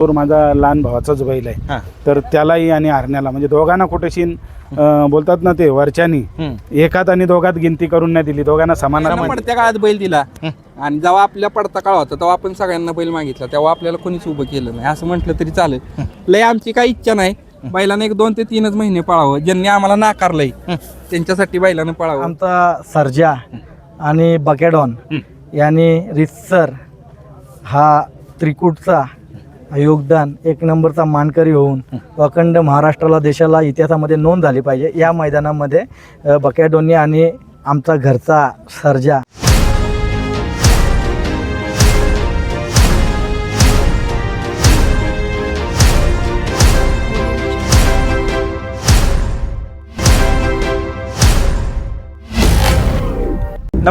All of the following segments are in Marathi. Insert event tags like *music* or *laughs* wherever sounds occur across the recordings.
तो माझा लहान भावाचाच बैल आहे. हा. तर त्यालाही आणि हरण्याला म्हणजे दोघांना कुठेशीन अं, बोलतात ना ते वरच्यानी. एकात आणि दोघात गिनती करून नाही दिली दोघांना समान समान पडत्या काळात बैल दिला. आणि जेव्हा आपल्या पडता काळ होता तेव्हा आपण सगळ्यांना बैल मागितला तेव्हा आपल्याला कोणीच उभं केलं नाही. असं म्हटलं तरी चालेल. लय आमची काही इच्छा नाही. बैलानं एक दोन ते तीनच महिने पळावं. ज्यांनी आम्हाला नाकारलंय त्यांच्यासाठी बैलानं पळावं. आमचा सर्जा आणि बकेडॉन यांनी रितसर हा त्रिकूटचा योगदान एक नंबरचा मानकरी होऊन अखंड महाराष्ट्राला देशाला इतिहासामध्ये नोंद झाली पाहिजे. या मैदानामध्ये अ, बकेडॉननी आणि आमचा घरचा सर्जा.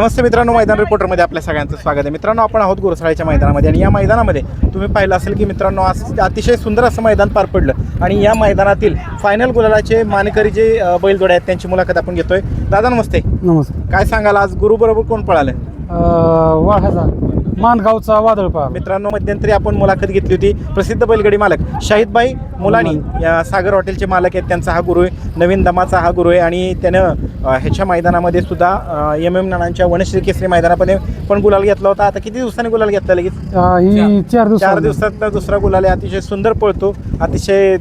नमस्ते मित्रांनो मैदान रिपोर्टरमध्ये आपल्या सगळ्यांचं स्वागत आहे. मित्रांनो आपण आहोत गुरसाळ्याच्या मैदानामध्ये आणि या मैदानामध्ये तुम्ही पाहिलं असेल की मित्रांनो आज अतिशय सुंदर असं मैदान पार पडलं आणि या मैदानातील फायनल गुलालाचे मानकरी जे बैलजोडे आहेत त्यांची मुलाखत आपण घेतोय. दादा नमस्ते. नमस्कार काय सांगाल आज गुरुबरोबर कोण पळालं? वाघाचा मानगावचा वादळ पहा मित्रांनो मध्यंतरी आपण मुलाखत घेतली होती. प्रसिद्ध बैलगाडी मालक शाहिदबाई मुलानी या सागर हॉटेलचे मालक आहेत. त्यांचा हा गुरु आहे. नवीन दमाचा हा गुरु आहे. आणि त्यानं ह्याच्या मैदानामध्ये सुद्धा एम एम नानांच्या वनश्री केसरी मैदानामध्ये पण गुलाल घेतला होता. आता किती दिवसांनी गुलाल घेतला लगेच? ही चार. चार दिवसात दुसरा गुलाल आहे. अतिशय सुंदर पळतो. अतिशय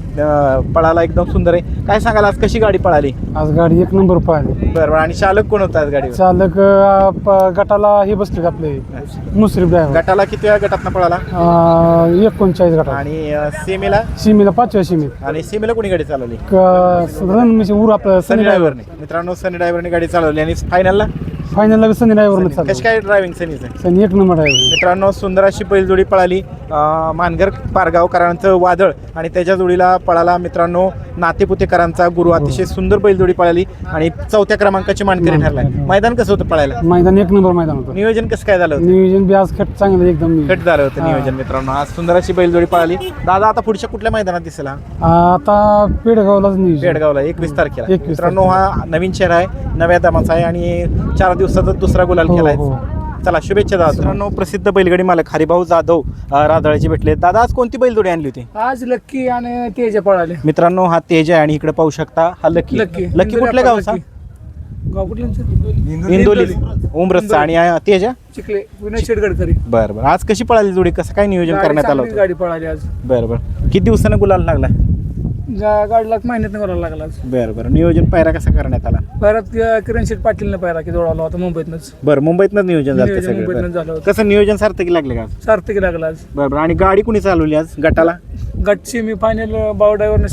पळाला एकदम सुंदर आहे. काय सांगाल आज कशी गाडी पळाली? आज गाडी एक नंबर पाहिली बरं आणि चालक कोण होता आज गाडीवर? चालक अं, प- गटाला हे बसले आपले? मुसरीफ ड्रायव्हर गटाला किती वेळा गटातनं पळाला? एकोणचाळीस गटा आणि अ, सीमेला? सीमेला पाचव्या सीमेत. आणि सीमेला कोणी गाडी चालवली? रणमिशी ऊर आपलं सनी सनी ड्रायव्हर ड्रायव्हरने मित्रांनो सनी ड्रायव्हरने गाडी चालवली. आणि फायनलला फायनलला सनी ड्रायव्हर कशी चालू काय ड्रायव्हिंग सनीचं? सनी एक नंबर ड्रायव्हर मित्रांनो सुंदर अशी बैलजोडी पळाली. मानगर पारगावकरांचं वादळ आणि त्याच्या जोडीला पळाला मित्रांनो नातेपुतेकरांचा गुरु. अतिशय सुंदर बैलजोडी पळाली आणि चौथ्या क्रमांकाची मानकरी ठरलाय. मैदान कसं होतं पळायला? मैदान एक नंबर मैदान होतं. नियोजन कसं काय झालं होतं? नियोजन बी आज खट चांगलं एकदम कट झालं होतं हा. नियोजन मित्रांनो. आज सुंदर अशी बैलजोडी पळाली. दादा आता पुढच्या कुठल्या मैदानात दिसेल हा? आता पेडगावलाच नियोजन. पेडगावला एकवीस तारखेला. 21 मित्रांनो हा नवीन शहर आहे. नव्या दमाचा आहे आणि चार दिवसाचा दुसरा गुलाल हो, केलाय. हो. चला शुभेच्छा दादा मित्रांनो प्रसिद्ध बैलगाडी मालक हरिभाऊ जाधव अं, राधाळाचे भेटले. दादा आज कोणती बैलजोडी आणली होती? आज लक्की आणि तेज पळाले. मित्रांनो हा तेज आहे आणि इकडे पाहू शकता हा लकी. लक्की. लकी कुठल्या गावचा? इंदोली उमरसचा. आणि तेज? आहे? चिखले. विनोद शेडगडकरी. बरं बरं. आज कशी पळाली जोडी? कसं काय नियोजन करण्यात आलं गाडी पळाली आज. बरं बरं. किती दिवसानं गुलाल लागला जा- गाडीला महिन्यात करायला लागला आज बरं बरं. नियोजन पायरा कसा करण्यात आला? परत किरण शेठ पाटीलनं पाहिला की जोडाला होता मुंबईतनंच. बरं मुंबईतनंच नियोजन झालं नियोजन सगळं. मुंबईतनंच बरं. झालं होतं. कसं नियोजन सार्थकी लागले का आज? सार्थकी लागला आज. बरं बरं. आणि गाडी कुणी चालवली आज गटाला? गटची मी फायनल बाव ड्रायव्हरनं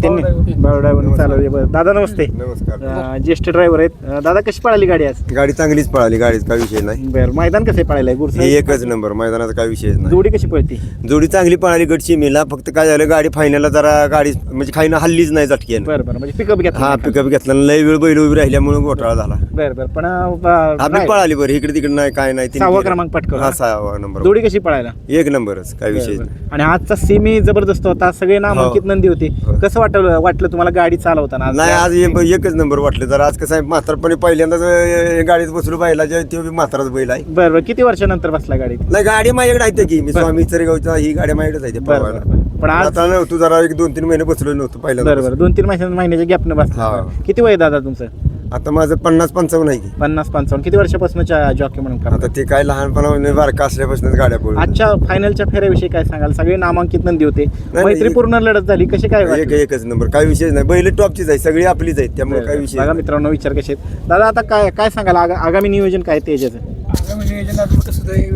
त्यांनी? ड्रायव्हर चालवली. बरं. दादा नमस्ते. नमस्कार. अं, ज्येष्ठ ड्रायव्हर आहेत. अं, दादा कशी पळाली गाडी आज? गाडी चांगलीच पळाली. गाडीचा काही विषय नाही. बरं. मैदान कसं पळायला? हे गुरसा एकच नंबर. मैदानाचा काही विषय नाही. जोडी कशी पळती? जोडी चांगली पळाली गडची मेला फक्त काय झालं गाडी फायनलला जरा गाडी म्हणजे खाईनं हल्लीच नाही झटकी बरं बरं म्हणजे पिकअप घेतला हा पिकअप घेतला आणि लय वेळ बैल उभी राहिल्यामुळे घोटाळा झाला बरं बरं पण अं, आपली नाही. पळाली बरं इकडे तिकडे नाही काय नाही तिने सहावा. क्रमांक पटकावला. हा सहावा नंबर जोडी कशी पळायला एक नंबरच काय विषय नाही. आणि आजचा सेमी जबरदस्त होता सगळे नामांकित हो. नंदी होते हो. कसं वाटलं वाटलं तुम्हाला गाडी चालवताना आज? नाही आज हे- एकच नंबर वाटलं जर आज कसं आहे म्हातारपणे पहिल्यांदाच अं, गाडीत बसलो पाहिला तो बी म्हाताराच बैल आहे बरं बरं किती वर्षानंतर बसला गाडीत नाही गाडी माझ्याकडे आहे की मी स्वामी चरेगावच्या ही गाडी माझ्याकडेच आहे ते बरं, पळवायला. बरं, बरं. पण आज- आता नव्हतं जरा एक दोन तीन महिने बसलो नव्हतं पहिल्यांदा बरं बरं. दोन तीन महिन्या महिन्याच्या गॅपनं बसला. हा. किती वय आहे दादा तुमचं? आता माझं पन्नास पंचावन्न आहे की. पन्नास पंचावन्न. किती वर्षापासून जॉकी म्हणून? आता ते काय लहानपणा बारका असल्यापासूनच गाड्या पळून आजच्या फायनलच्या फेऱ्याविषयी काय सांगाल? सगळे नामांकित नंदी होते. नाही, मैत्रीपूर्ण लढत झाली. कशी काय एक वाटली? एकच नंबर. काय विषय नाही. बैल टॉपचीच आहे. सगळी आपलीच आहेत. त्यामुळे काय विषय बघा नाही. मित्रांनो विचार कसे आहेत. दादा आता काय काय सांगाल? आगा- आगामी नियोजन काय तेजाचं? आगामी नियोजनात कसं आहे,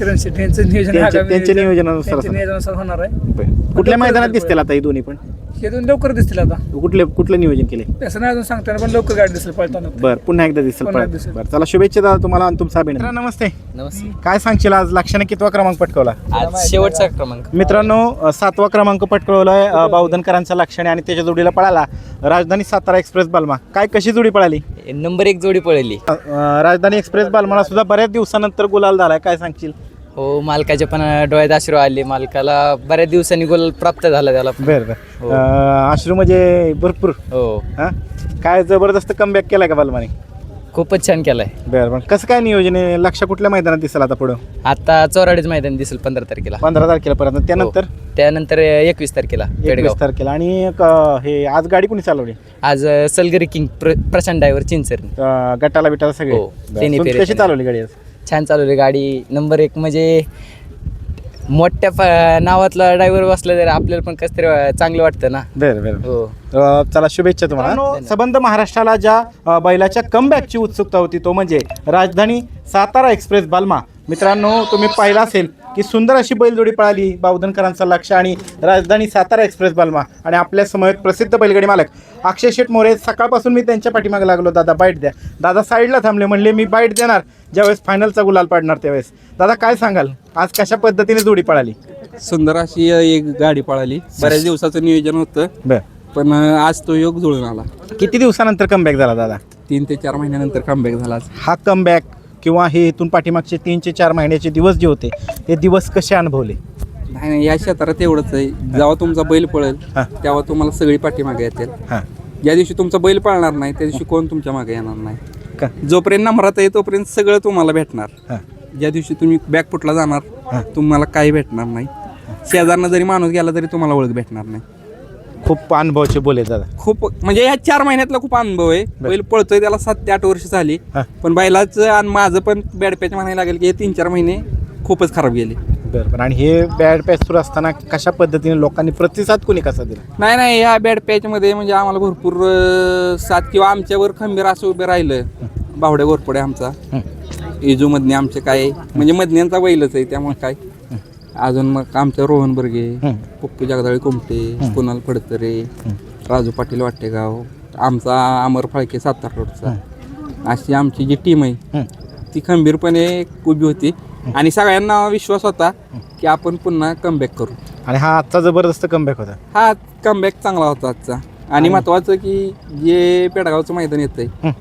विनोद शेठ किरण शेठ यांचं नियोजन त्यांच्या- आगामी त्यांच्या नियोजन- नियोजनानुसार त्यांच्या. नियोजनानुसार होणार आहे. कुठल्या मैदानात दिसतील आता ही दोन्ही पण? हे दोन लवकर दिसतील आता. कुठले कुठलं नियोजन केले तसं नाही अजून सांगताना पण लवकर गाडी दिसेल पळताना बर पुन्हा एकदा दिसेल पुन्हा परत. दिसेल. बरं चला शुभेच्छा दादा तुम्हाला आणि तुमचा अभिनंदन. नमस्ते. नमस्ते. काय सांगशील आज? लक्षाने कितवा क्रमांक पटकवला? आज शेवटचा क्रमांक. मित्रांनो अ, सातवा क्रमांक पटकवलाय अ, बावधनकरांचा लक्षणे आणि त्याच्या जोडीला पळाला. राजधानी सातारा एक्सप्रेस बालमा. काय कशी जोडी पळाली? नंबर एक जोडी पळली. अ, राजधानी एक्सप्रेस बालमाला सुद्धा बऱ्याच दिवसानंतर गुलाल झालाय. काय सांगशील? हो मालकाच्या पण डोळ्यात अश्रू आले. मालकाला बऱ्याच दिवसांनी गोल प्राप्त झाला त्याला. बरं हो. बरं अश्रू म्हणजे भरपूर. हो. हा? काय जबरदस्त कमबॅक केलाय का बालमाने? खूपच छान केलाय. बरं बरं. कसं काय नियोजन आहे? लक्ष कुठल्या मैदानात दिसेल आता पुढं? आता चोराडीच मैदान दिसेल पंधरा तारखेला. पंधरा तारखेला त्यानंतर? हो. त्यानंतर एकवीस तारखेला पेडगाव. एकवीस तारखेला. आणि क- हे आज गाडी कुणी चालवली? आज अ, सलगरी किंग प्र प्रशांत डायव्हर चिंचर अं, गटाला बिटाला सगळे. हो. तिन्ही फेरे कशी. चालवली गाडी आज? छान चालवली गाडी. नंबर एक म्हणजे मोठ्या प- नावातला ड्रायव्हर बसला तर आपल्याला पण कसं तरी वा- चांगलं वाटतं ना. बरं बरं. हो. अ, चला शुभेच्छा तुम्हाला. सबंध महाराष्ट्राला ज्या अ, बैलाच्या कमबॅकची उत्सुकता होती तो म्हणजे राजधानी सातारा एक्सप्रेस बालमा. मित्रांनो तुम्ही पाहिला असेल की सुंदर अशी बैलजोडी पळाली. बावधनकरांचा लक्ष आणि राजधानी सातारा एक्सप्रेस बालमा आणि आपल्यासमोर प्रसिद्ध बैलगाडी मालक अक्षय शेठ मोरे. सकाळपासून मी त्यांच्या पाठीमागे लागलो. दादा बाईट द्या. दादा साईडला थांबले. म्हणले मी बाईट देणार. ज्यावेळेस फायनलचा गुलाल पाडणार त्यावेळेस. दादा काय सांगाल? आज कशा पद्धतीने जोडी पळाली? सुंदर अशी एक गाडी पळाली. बऱ्याच दिवसाचं नियोजन होतं. बर. पण आज तो योग जुळून आला. किती दिवसानंतर कमबॅक झाला दादा? तीन ते चार महिन्यानंतर कमबॅक झाला. हा कमबॅक किंवा हे इथून पाठीमागचे तीन ते चार महिन्याचे दिवस जे होते ते दिवस कसे अनुभवले? नाही नाही या क्षेत्रात एवढंच आहे. जेव्हा तुमचा बैल पळेल हा. तेव्हा तुम्हाला सगळी पाठीमागे येतील. हां. ज्या दिवशी तुमचा बैल पळणार नाही त्या दिवशी कोण तुमच्या मागे येणार नाही. का? जोपर्यंत नंबरात आहे तोपर्यंत सगळं तुम्हाला भेटणार. हां. ज्या दिवशी तुम्ही बॅग फुटला जाणार तुम्हाला काही भेटणार नाही. शेजारनं जरी माणूस गेला तरी तुम्हाला ओळख भेटणार नाही. खूप अनुभवाचे बोले दादा. खूप म्हणजे या चार महिन्यातला खूप अनुभव आहे. बैल पळतोय त्याला सात ते आठ वर्ष झाली. हा. पण बैलाचं आणि माझं पण बॅडपॅच म्हणायला लागेल की हे तीन चार महिने खूपच खराब गेले. बरं बरं. आणि हे बॅड पॅच सुरू असताना कशा पद्धतीने लोकांनी प्रतिसाद कोणी कसा दिला? नाही नाही ह्या बॅड पॅचमध्ये म्हणजे आम्हाला भरपूर अं, साथ किंवा आमच्यावर खंबीर असं उभे राहिलं. बावड्या गोरपडे आमचा. इजू मधने आमचे काय म्हणजे मधन्यांचा बैलच आहे त्यामुळे काय? अजून मग आमच्या रोहन बर्गे पप्पू जगदाळे कुमटे कुणाल फडतरे राजू पाटील वाटेगाव आमचा अमर फाळके सातारा रोडचा. अशी आमची जी टीम आहे ती खंबीरपणे उभी होती. आणि सगळ्यांना विश्वास होता की आपण पुन्हा कमबॅक करू. आणि हा आजचा जबरदस्त कमबॅक होता. हा कमबॅक चांगला होता आजचा. आणि महत्वाचं की जे पेडगावचं मैदान येत आहे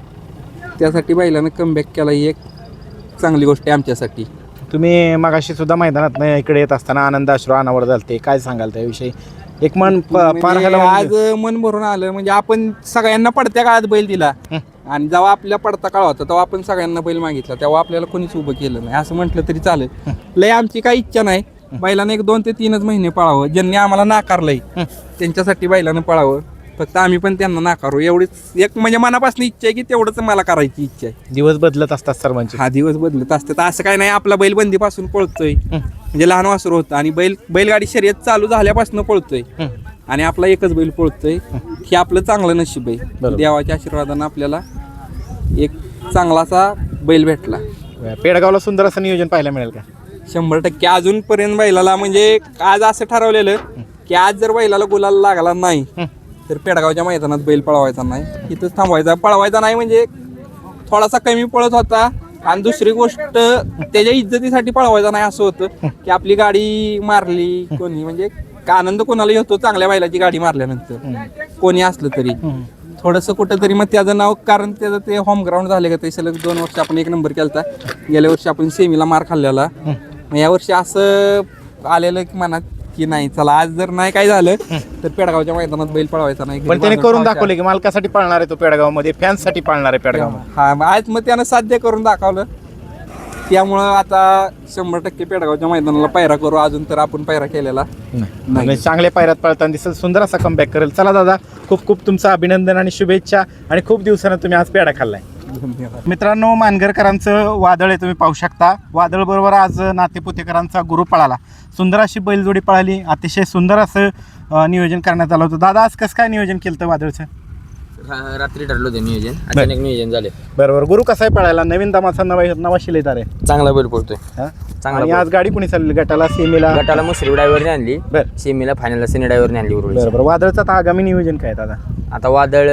त्यासाठी बैलानं कमबॅक केला ही एक चांगली गोष्ट आहे आमच्यासाठी. तुम्ही मगाशी सुद्धा मैदानात इकडे येत असताना आनंद अश्रू अनावर झालते. काय सांगाल त्याविषयी? एक मन पार आज मन भरून आलं. म्हणजे आपण सगळ्यांना पडत्या काळात बैल दिला. आणि जेव्हा आपल्या पडता काळ होता तेव्हा आपण सगळ्यांना बैल मागितला. तेव्हा आपल्याला कोणीच उभं केलं नाही. असं म्हटलं तरी चालेल. लय आमची काही इच्छा नाही. बैलानं एक दोन ते तीनच महिने पळावं. ज्यांनी आम्हाला नाकारलंय त्यांच्यासाठी बैलानं पळावं. फक्त आम्ही पण त्यांना नाकारू. एवढीच एक म्हणजे मनापासून इच्छा आहे की तेवढंच मला करायची इच्छा आहे. दिवस बदलत असतात सर्वांचे. हा दिवस बदलत असते तर असं काय नाही आपला बैल बंदीपासून पळतोय. म्हणजे लहान वासरू होतं आणि बैल बैलगाडी शर्यत चालू झाल्यापासून पळतोय. आणि आपला एकच बैल पळतोय. हे आपलं चांगलं नशीब आहे. बरोबर. देवाच्या आशीर्वादानं आपल्याला एक चांगलासा बैल भेटला. पेडगावला सुंदर असं नियोजन पाहायला मिळेल का? शंभर टक्के. अजूनपर्यंत बैलाला म्हणजे आज असं ठरवलेलं की आज जर बैलाला गुलाल लागला नाही तर पेडगावच्या मैदानात बैल पळवायचा नाही. इथंच थांबवायचा. पळवायचा नाही म्हणजे थोडासा कमी पळत होता. आणि दुसरी गोष्ट त्याच्या इज्जतीसाठी पळवायचा नाही असं होतं. की आपली गाडी मारली कोणी. म्हणजे का आनंद कोणाला येतो चांगल्या बैलाची गाडी मारल्यानंतर. कोणी असलं तरी. थोडंसं कुठं तरी मग त्याचं नाव कारण त्याचं ते होम ग्राउंड झाले का ते सलग दोन वर्ष आपण एक नंबर केलता. गेल्या वर्षी आपण सेमीला मार खाल्लेला. मग या वर्षी असं आलेलं की मनात की नाही चला आज जर नाही काय झालं तर पेडगावच्या मैदानात बैल पळवायचा नाही. पण त्याने करून दाखवले की मालकासाठी पाळणार आहे तो पेडगावमध्ये फॅन्ससाठी पाळणार आहे पेडगाव. हा मग आज मग त्यानं साध्य करून दाखवलं. त्यामुळं आता शंभर टक्के पेडगावच्या मैदानाला पायरा करू अजून तर आपण पायरा केलेला आणि चांगल्या पायऱ्यात पळताना दिसेल सुंदर असा कमबॅक करेल. चला दादा खूप खूप तुमचं अभिनंदन आणि शुभेच्छा आणि खूप दिवसानं तुम्ही आज पेढा खाल्लाय. मित्रांनो मानगरकरांचं वादळ आहे तुम्ही पाहू शकता. वादळ बरोबर आज नातेपुतेकरांचा गुरु पळाला. सुंदर अशी बैलजोडी पळाली. अतिशय सुंदर असं नियोजन करण्यात आलं होतं. दादा आज कसं काय नियोजन केलं होतं वादळचं? रात्री ठरलं होतं नियोजन. अचानक नियोजन झाले. बरोबर गुरु कसा आहे पळायला? नवीन दमाचा नवा नवा शिलेदार आहे चांगला बैल पडतोय हा? चांगला आणि आज गाडी कुणी चालली? गटाला सेमीला? गटाला मुसरी ड्रायव्हरने आणली. बर. सेमीला फायनलला सिने ड्रायव्हरने आणली उरुळी. बरोबर वादळचं आता आगामी नियोजन काय आहे दादा? आता वादळ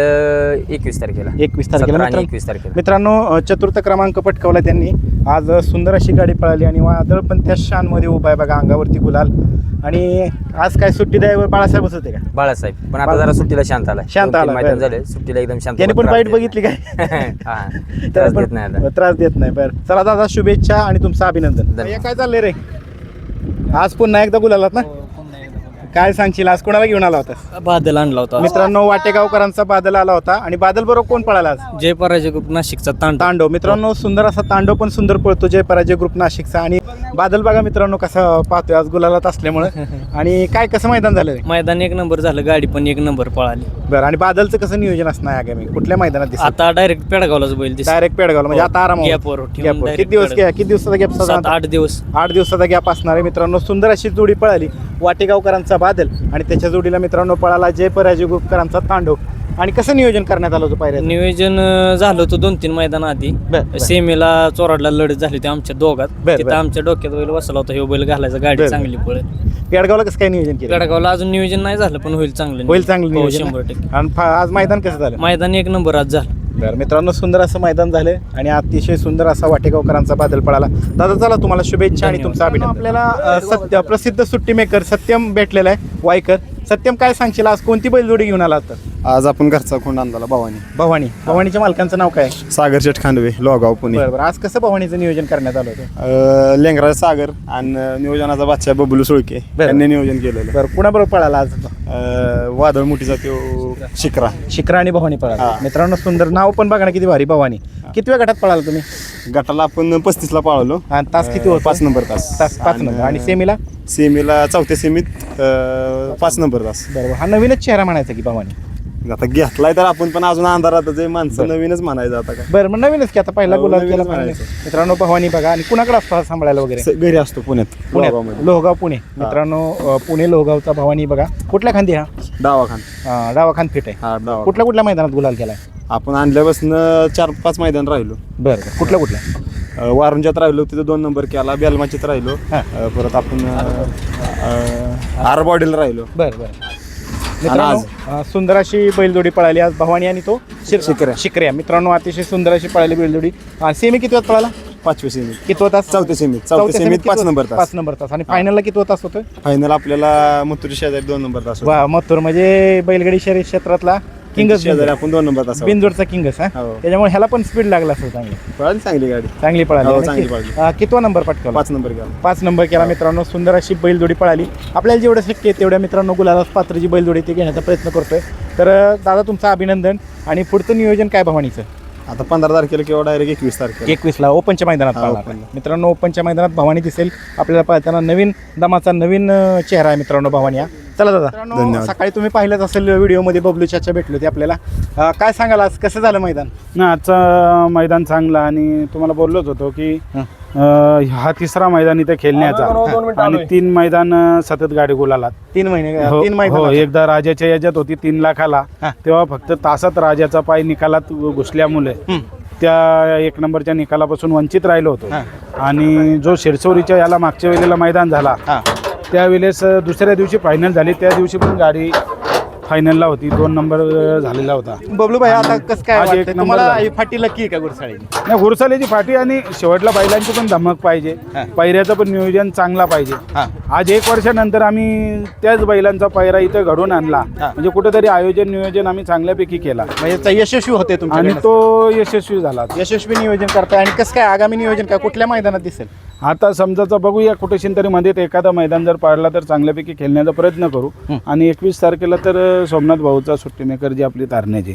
एकवीस तारखेला. एकवीस तारखेला. सतरा आणि मित्रांनो- एकवीस तारखेला. मित्रांनो अ, चतुर्थ क्रमांक पटकावला त्यांनी. आज अ, सुंदर अशी गाडी पळाली आणि वादळ पण त्या शानमध्ये उभा आहे. बघा अंगावरती गुलाल. आणि आज काय सुट्टी द्यायवर बाळासाहेबच होते का? बाळासाहेब. पण आता बाळ- जरा सुट्टीला शांत आला शांत आला, मैदान बरं. झाले. सुट्टीला एकदम शांत त्याने पण देत- बघितली काय? *laughs* हा. त्रास देत नाही आता. त्रास देत नाही बरं. चला दादा शुभेच्छा आणि तुमचं अभिनंदन. धन्यवाद. हे काय चाललंय रे? आज पुन्हा एकदा गुलालात ना? काय सांगशील? आज कोणाला घेऊन आला होता बादल आणला होता. मित्रांनो वाटेगावकरांचा बादल आला होता. आणि बादल बरोबर कोण पळाला आज? जय पराजय ग्रुप नाशिकचा तांड तांडव. मित्रांनो सुंदर असा तांडव पण सुंदर पळतो जय पराजय ग्रुप नाशिकचा. आणि बादल बघा मित्रांनो कसा पाहतोय आज गुलालात असल्यामुळं. *laughs* आणि काय कसं मैदान झालं मैदान एक नंबर झालं. गाडी पण एक नंबर पळाली. बरं आणि बादलचं कसं नियोजन असणार आगामी? कुठल्या मैदानात दिसत आता डायरेक्ट पेडगावलाच बैल दिसत डायरेक्ट पेडगावला. म्हणजे आता आराम गॅपवर ठेवून किती direct दिवस पेडगाव. किती दिवसाचा गॅप सात आठ दिवस. आठ दिवसाचा गॅप असणार आहे मित्रांनो. सुंदर अशी जोडी पळाली. वाटेगावकरांचा बादल आणि त्याच्या जोडीला मित्रांनो पळाला जय पराजय ग्रुपकरांचा तांडव. आणि कसं नियोजन करण्यात आलं होतं पायऱ्या नियोजन अं, झालं होतं दोन तीन मैदान आधी. बर, बर. सेमीला चोराडला लढत झाली होती आमच्या दोघात. बर, तिथं. आमच्या डोक्यात बैल बसला होता हे बैल घालायचा बर, गाडी. चांगली पळेल. पेडगावला कसं काय नियोजन केलं? पेडगावला अजून नियोजन नाही झालं पण होईल चांगलं होईल चांगलं हो, नियोजन. शंभर? टक्के. आणि फा- आज मैदान कसं झालं? मैदान एक नंबर आज झालं. बरं मित्रांनो सुंदर असं मैदान झालं आणि अतिशय सुंदर असा वाटेगावकरांचा बादल पळाला. दादा चला तुम्हाला शुभेच्छा आणि तुमचं अभिनंदन. आपल्याला सत्य प्रसिद्ध सुट्टी मेकर सत्यम भेटलेला आहे वायकर. सत्यम काय सांगशील? आज कोणती बैलजोडी घेऊन आला तर आज आपण घरचा खोंड आणला भवानी. भवानी. भवानीच्या मालकांचं नाव काय? सागर शेठ खांडवे लोगाव पुणे. बरं बरं. आज कसं भवानीचं नियोजन करण्यात आलं होतं? अं, लेंगराज सागर आणि नियोजनाचा बादशाह बबलू सुळके यांनी नियोजन केलेलं. बरं कुणाबरोबर पळाला आज? अं, वादळ मुठीचा तो शिकरा. शिखरा आणि भवानी पळाला. हा. मित्रांनो सुंदर नाव पण बघा ना किती भारी भवानी. किती वेळ गटात पळाला तुम्ही? गटाला आपण पस्तीसला पाळलो. आणि तास किती होता? पाच नंबर तास. तास पाच नंबर. आणि सेमीला? सेमीला चौथ्या सेमीत अं, पाच नंबर तास. बरोबर हा नवीनच चेहरा म्हणायचा की भवानी. आता घेतलाय तर आपण पण अजून अंधारातच आहे माणसं नवीनच म्हणायचं आता काय? बरं मग नवीनच की आता पहिला हो, गुलाब नवीनच केला म्हणायचं. मित्रांनो भवानी बघा आणि कुणाकडे असतो हा सांभाळायला वगैरे? स- घरी असतो पुण्यात पुण्यात. लोहगाव पुणे. मित्रांनो अ, पुणे लोहगावचा भवानी बघा. कुठल्या खांदी हा? डावाखान अ, डावा खांद फिट आहे. हा कुठल्या कुठल्या मैदानात गुलाल केलाय? आपण आणल्यापासून चार पाच मैदान राहिलो. बरं बरं. कुठल्या कुठल्या? अ, वारुंजात राहिलो तिथं दोन नंबर केला बेलमाचीत राहिलो. हा. अ, परत आपण आरबॉडीला राहिलो. बरं बरं. मित्रांनो अ, सुंदर अशी बैलजोडी पळाली आज. भवानी आणि तो शिकऱ्या. शिकऱ्या. मित्रांनो अतिशय सुंदर अशी पळाली बैलजोडी. अ, सेमी किती वाजता पळाला? पाचव्या सेमीत किती तास चौथ्या सेमीत चौथ्या सेमीत पाच नंबर पाच नंबर तास. आणि फायनलला किती तास होतोय? फायनल आपल्याला मथुरी शेजारी दोन नंबर तास होता. वा मथुर. म्हणजे बैलगाडी शर्यत क्षेत्रातला किंगच शेजारी आपण दोन नंबर तास बिंदोडचा किंगस हा? हो. त्याच्यामुळे ह्याला पण स्पीड लागला असेल चांगली. पळाली चांगली गाडी. चांगली पळाली हो, चांगली पळाली. कितवा नंबर पटकावला? पाच नंबर गेला पाच नंबर केला मित्रांनो सुंदर अशी बैलजोडी पळाली. आपल्याला जेवढं शक्य आहे तेवढ्या मित्रांनो गुलाबास पात्र जी बैलजोडी ती घेण्याचा प्रयत्न करतोय. तर अं, दादा तुमचं अभिनंदन आणि पुढचं नियोजन काय भवानीचं? आता पंधरा तारखेला किंवा डायरेक्ट एकवीस तारखेला. एकवीसला ओपनच्या मैदानात हा, ओपनला. मित्रांनो ओपनच्या मैदानात भवानी दिसेल. आपल्याला पाहताना नवीन दमाचा नवीन अं, चेहरा आहे मित्रांनो भवानी हा चला दादा. मित्रांनो, धन्यवाद. सकाळी तुम्ही पाहिलंच असेल व्हिडिओमध्ये बबलू चाचा भेटले होते आपल्याला. अं, काय सांगाल आज? कसं झालं मैदान? ना आजचं मैदान चांगलं आणि तुम्हाला बोललोच होतो की हं. अं, हा तिसरा मैदान इथे खेळण्याचा. आणि तीन मैदान अं, सतत गाडी गुलालात तीन महिने हो तीन हो, मैदान एकदा राजाच्या याच्यात होती तीन लाखाला. हा. तेव्हा फक्त तासात राजाचा पाय निकालात घुसल्यामुळे त्या एक नंबरच्या निकालापासून वंचित राहिलो होतो. हा. आणि जो शिरसोरीच्या याला मागच्या वेळेला मैदान झाला हा. त्यावेळेस दुसऱ्या दिवशी फायनल झाली. त्या दिवशी पण गाडी फायनलला होती. दोन नंबर झालेला होता. बबलू भाई आता कसं काय एक? नंबर तुम्हाला झाला. ही फाटी लकी आहे का गुरसाळी नाही घुरसाल्याची फाटी आणि शेवटला बैलांची पण धमक पाहिजे. हा. पैऱ्याचं पण नियोजन चांगला पाहिजे. हा. आज एक वर्षानंतर आम्ही त्याच बैलांचा पैरा इथं घडून आणला. हा. म्हणजे कुठेतरी आयोजन नियोजन आम्ही चांगल्यापैकी केला. म्हणजे यशस्वी होते आणि तो यशस्वी झाला. यशस्वी नियोजन करताय. आणि कसं काय आगामी नियोजन काय? कुठल्या मैदानात दिसेल? आता समजाचा बघूया कुठेशीन तरी मध्ये एखादा मैदान जर पाडला तर चांगल्यापैकी खेळण्याचा प्रयत्न करू. आणि एकवीस तारखेला तर सोमनाथ भाऊचा सुट्टी मेकर जी आपली तारण्याची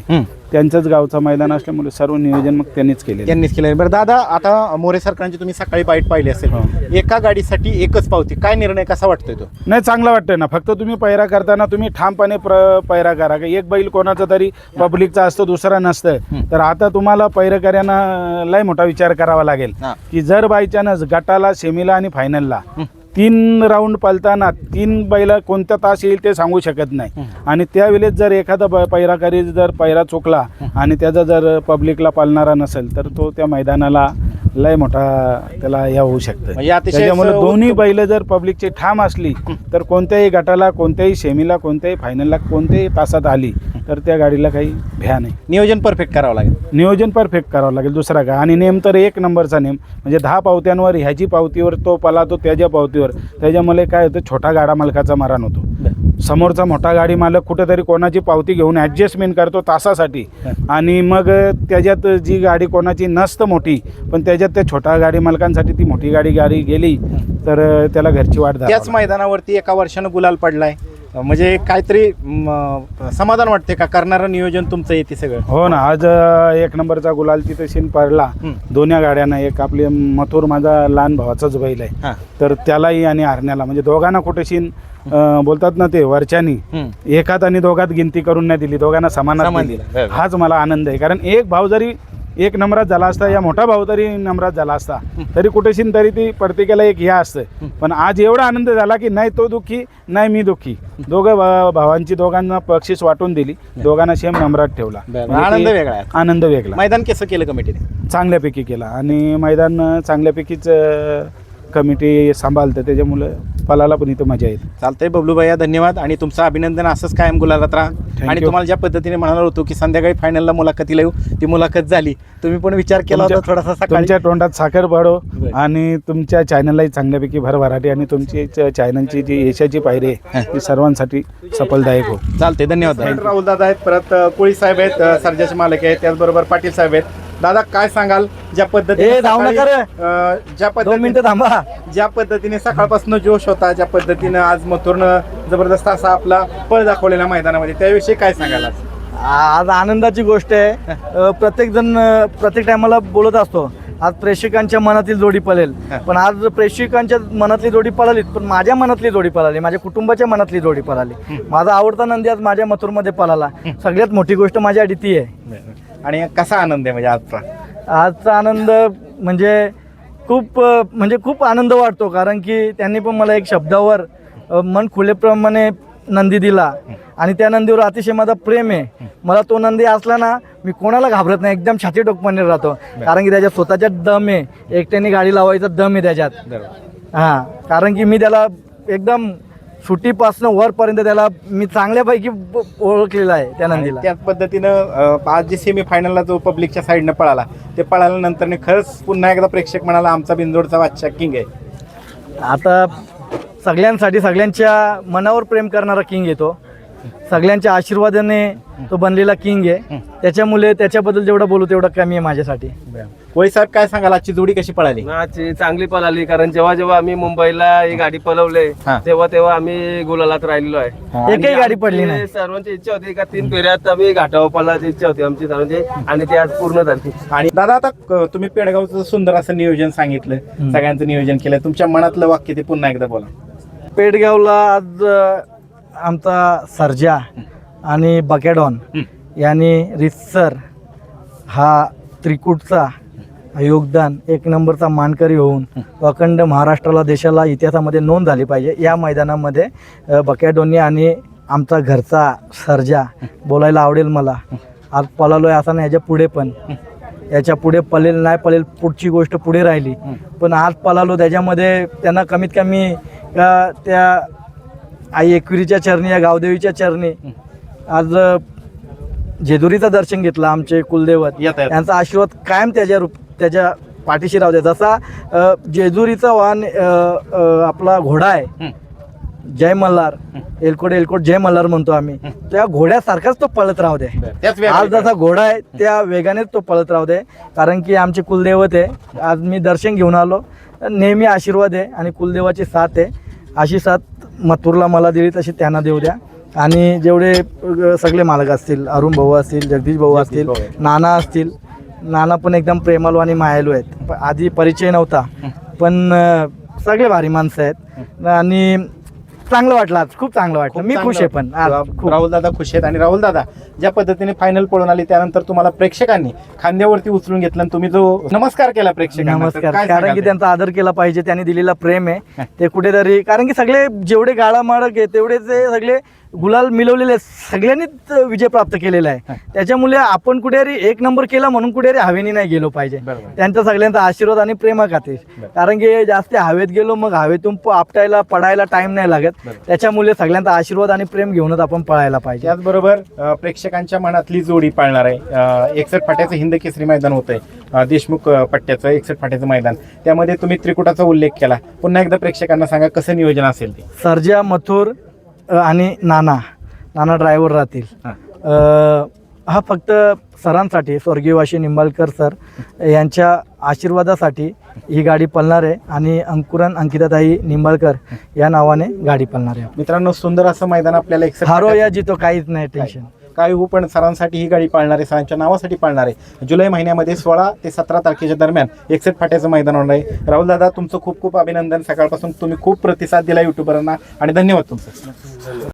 त्यांचंच गावचा मैदान असल्यामुळे सर्व नियोजन मग त्यांनीच केले त्यांनीच केलं बरं दादा आता मोरे सरकारांची तुम्ही सकाळी बाईट पाहिली असेल. एका गाडीसाठी एकच पावती. काय निर्णय कसा वाटतोय तो? नाही चांगला वाटतंय ना. फक्त तुम्ही पैरा करताना तुम्ही ठामपणे प्र करा. का एक बैल कोणाचा तरी पब्लिकचा असतो दुसरा नसतं तर आता तुम्हाला पैरकऱ्यांना लय मोठा विचार करावा लागेल. हा. की जर बाय चान्स गटाला सेमीला आणि फायनलला तीन राऊंड पलताना तीन बैल कोणता तास येईल ते सांगू शकत नाही. आणि त्यावेळेस जर एखादा पैराकारी जर पैरा चुकला आणि त्याचा जर पब्लिकला पालणारा नसेल तर तो त्या मैदानाला लय मोठा त्याला या होऊ शकतं. म्हणजे अतिशय त्याच्यामुळे दोन्ही बैल जर पब्लिकची ठाम असली तर कोणत्याही गटाला कोणत्याही सेमीला कोणत्याही फायनलला कोणत्याही तासात आली तर त्या गाडीला काही भ्या नाही. नियोजन परफेक्ट करावं लागेल. नियोजन परफेक्ट करावं लागेल दुसरा काय आणि नेम तर एक नंबरचा नेम म्हणजे दहा पावत्यांवर ह्याची पावतीवर तो पलातो त्याच्या पावतीवर. त्याच्यामुळे काय होतं छोटा गाडा मालकाचा मरण होतो. समोरचा मोठा गाडी मालक कुठेतरी कोणाची पावती घेऊन ॲडजस्टमेंट करतो तासासाठी. आणि मग त्याच्यात जी गाडी कोणाची नसतं मोठी पण त्याच्यात त्या छोटा गाडी मालकांसाठी ती मोठी गाडी गाडी गेली तर त्याला घरची वाट त्याच मैदानावरती एका वर्षानं गुलाल पडलाय. म्हणजे काहीतरी समाधान वाटते का? करणारं नियोजन तुमचं येते सगळं. हो ना आज एक नंबरचा गुलाल तिथे शिन पडला. दोन्ही गाड्यांना एक आपले मथुर माझा लहान भावाचाच बैल आहे. तर त्यालाही आणि हरण्याला म्हणजे दोघांना कुठे शिन अ, बोलतात ना ते वरच्यानी. एकात आणि दोघात गिनती करून नाही दिली दोघांना समानात समान दिली. दिलं. बरोबर. हाच मला आनंद आहे. कारण एक भाव जरी एक नंबरात झाला असता या मोठा भाऊ तरी नंबरात झाला असता तरी कुठेशीन तरी ती प्रत्येकाला एक या असतं पण आज एवढा आनंद झाला की नाही तो दुःखी नाही मी दुःखी. दोघं भा- भावांची दोघांना बक्षीस वाटून दिली दोघांना सेम नंबरात ठेवला. बरं. म्हणजे आनंद ते- वेगळा आहे. आनंद वेगळा. मैदान कसं केलं कमिटीने? चांगल्यापैकी केला. आणि मैदान अ, चांगल्यापैकीच अ, कमिटी सांभाळतं त्याच्यामुळं पलाला पण इथं मजा येते. चालतंय बबलू भैया धन्यवाद आणि तुमचं अभिनंदन असंच कायम गुलालात राहा. आणि. तुम्हाला ज्या पद्धतीने म्हणालो होतो की संध्याकाळी फायनलला मुलाखतीला येऊ ती मुलाखत झाली. तुम्ही पण विचार केला होता तुमच्या- थोडासा सकाळी. तुमच्या तोंडात साखर पाडो बरं. आणि तुमच्या चॅनललाही चांगल्यापैकी भरभराटी आणि तुमची च- चॅनलची जी यशाची पायरी आहे ती सर्वांसाठी सफलदायक हो. चालते धन्यवाद. राहुल दादा आहेत परत कोळी साहेब आहेत अ, सर्जाचे मालक आहेत त्याचबरोबर पाटील साहेब आहेत. दादा काय सांगाल? ज्या पद्धतीने ए, धावू सकाळी, नका रे. अ, ज्या दोन पद्धतीने मिनिटं थांबा. ज्या पद्धतीने सकाळपासून जोश होता ज्या पद्धतीनं आज मथुरनं जबरदस्त असा आपला पळ दाखवलेला मैदानामध्ये त्याविषयी काय सांगाल आज? आज आनंदाची गोष्ट आहे. अ, प्रत्येक जण अ, प्रत्येक टायमाला बोलत असतो. आज प्रेक्षकांच्या मनातील जोडी पळेल. पण आज प्रेक्षकांच्या मनातली जोडी पळाली पण माझ्या मनातली जोडी पळाली माझ्या कुटुंबाच्या मनातली जोडी पळाली. माझा आवडता नंदी आज माझ्या मथुरमध्ये पळाला. सगळ्यात मोठी गोष्ट माझ्या ती आहे. आणि कसा आनंद आहे म्हणजे आजचा? आजचा आनंद म्हणजे खूप अ, म्हणजे खूप आनंद वाटतो कारण की त्यांनी पण मला एक शब्दावर अ, मन खुलेप्रमाणे नंदी दिला. आणि त्या नंदीवर अतिशय माझा प्रेम आहे. मला तो नंदी असला ना मी कोणाला घाबरत नाही एकदम छाती टोकपणे राहतो कारण की त्याच्यात स्वतःच्या दम आहे. एकट्याने गाडी लावायचा दम आहे त्याच्यात. हां कारण की मी त्याला एकदम सुटीपासनं वरपर्यंत त्याला मी चांगल्यापैकी ओळखलेला आहे त्या नंदीला. त्याच पद्धतीनं अ, आज जे सेमी फायनलला जो पब्लिकच्या साईडनं पळाला ते पळाल्यानंतर खरंच पुन्हा एकदा प्रेक्षक म्हणाला आमचा बिंदोडचा बादशाह किंग आहे. आता सगळ्यांसाठी सगळ्यांच्या मनावर प्रेम करणारा किंग येतो सगळ्यांच्या आशीर्वादाने तो बनलेला किंग आहे. त्याच्यामुळे त्याच्याबद्दल जेवढं बोलू तेवढं कमी आहे माझ्यासाठी. कोळी साहेब काय सांगाल? आजची जोडी कशी पळाली? आजची चांगली पळाली कारण जेव्हा जेव्हा आम्ही मुंबईला ही गाडी पळवले हा. तेव्हा तेव्हा आम्ही गुलालात राहिलेलो आहे. एकही गाडी पडली आमची नाही. सर्वांची इच्छा होती का तीन फेऱ्यात आम्ही घाटावर पळायची इच्छा होती आमची सर्वांची आणि ती आज पूर्ण झाली. आणि दादा आता क- तुम्ही पेडगावचं सुंदर असं नियोजन सांगितलं सगळ्यांचं नियोजन केलं. तुमच्या मनातलं वाक्य ते पुन्हा एकदा बोला. पेडगावला आज अ, आमचा सर्जा आणि बकॅडॉन यांनी रितसर हा त्रिकूटचा योगदान एक नंबरचा मानकरी होऊन अखंड महाराष्ट्राला देशाला इतिहासामध्ये नोंद झाली पाहिजे. या मैदानामध्ये अ, बकॅडॉननी आणि आमचा घरचा सर्जा बोलायला आवडेल मला. आज पळालोय असा नाही याच्यापुढे पण. याच्यापुढे पळेल नाही पळेल पुढची गोष्ट पुढे राहिली. पण आज पळालो त्याच्यामध्ये त्यांना कमीत कमी त्या आई एकविरीच्या चरणी या गावदेवीच्या चरणी. आज जेजुरीचं दर्शन घेतलं आमचे कुलदैवत. यांचा आशीर्वाद कायम त्याच्या रूप त्याच्या पाठीशी राहू दे जसा जेजुरीचा वाहन आपला घोडा आहे. जय मल्हार. एलकोट एलकोट जय मल्हार म्हणतो आम्ही. त्या घोड्यासारखाच तो पळत राहू दे. आज जसा घोडा आहे त्या वेगानेच तो पळत राहू दे. कारण की आमचे कुलदैवत आहे. आज मी दर्शन घेऊन आलो. नेहमी आशीर्वाद आहे आणि कुलदेवाची साथ आहे. अशी साथ मथुरला मला दिली तशी त्यांना देऊ द्या. आणि जेवढे सगळे मालक असतील अरुण भाऊ असतील जगदीश भाऊ असतील. नाना असतील नाना पण एकदम प्रेमालू आणि मायालू आहेत. प- आधी परिचय नव्हता पण सगळे भारी माणसं आहेत. आणि चांगलं वाटलं आज खूप चांगलं वाटलं. मी खुश आहे पण आज खूप. राहुल दादा खुश आहेत आणि राहुल दादा ज्या पद्धतीने फायनल पळून आली त्यानंतर तुम्हाला प्रेक्षकांनी खांद्यावरती उचलून घेतलं आणि तुम्ही जो नमस्कार केला प्रेक्षकांना तर नमस्कार. काय कारण की? त्यांचा आदर केला पाहिजे त्यांनी दिलेला प्रेम आहे. *laughs* ते कुठेतरी कारण की सगळे जेवढे गाळा माडक आहे तेवढे ते सगळे गुलाल मिळवलेले. सगळ्यांनीच विजय प्राप्त केलेला आहे. त्याच्यामुळे आपण कुठेतरी एक नंबर केला म्हणून कुठेतरी हवेने नाही गेलो पाहिजे. त्यांचा सगळ्यांचा आशीर्वाद आणि प्रेमा खाते कारण की जास्त हवेत गेलो मग हवेतून आपटायला पडायला टाइम नाही लागत. त्याच्यामुळे सगळ्यांचा आशीर्वाद आणि प्रेम घेऊनच आपण पळायला पाहिजे. त्याचबरोबर प्रेक्षकांच्या मनातली जोडी पाळणार आहे. एकसठ फाट्याचं हिंद केसरी मैदान होतंय. अ, देशमुख पट्ट्याचं एकसठ फाट्याचं मैदान. त्यामध्ये तुम्ही त्रिकुटाचा उल्लेख केला. पुन्हा एकदा प्रेक्षकांना सांगा कसं नियोजन असेल ते? सर्जा मथुर आणि नाना नाना ड्रायव्हर राहतील. हां. फक्त सरांसाठी स्वर्गीयवाशी निंबाळकर सर यांच्या आशीर्वादासाठी ही गाडी पळणार आहे आणि अंकुरन अंकिताताई निंबाळकर या नावाने गाडी पळणार आहे. मित्रांनो सुंदर असं मैदान आपल्याला एक हारो या जितो काहीच नाही टेन्शन काय हो पण सरांसाठी ही गाडी पाळणार आहे सरांच्या नावासाठी पाळणार. आहे जुलै महिन्यामध्ये सोळा ते सतरा तारखेच्या दरम्यान एकसेट फाट्याचं मैदान होणार आहे. राहुल दादा तुमचं खूप खूप अभिनंदन. सकाळपासून तुम्ही खूप प्रतिसाद दिला युट्यूबरांना आणि धन्यवाद तुमचं.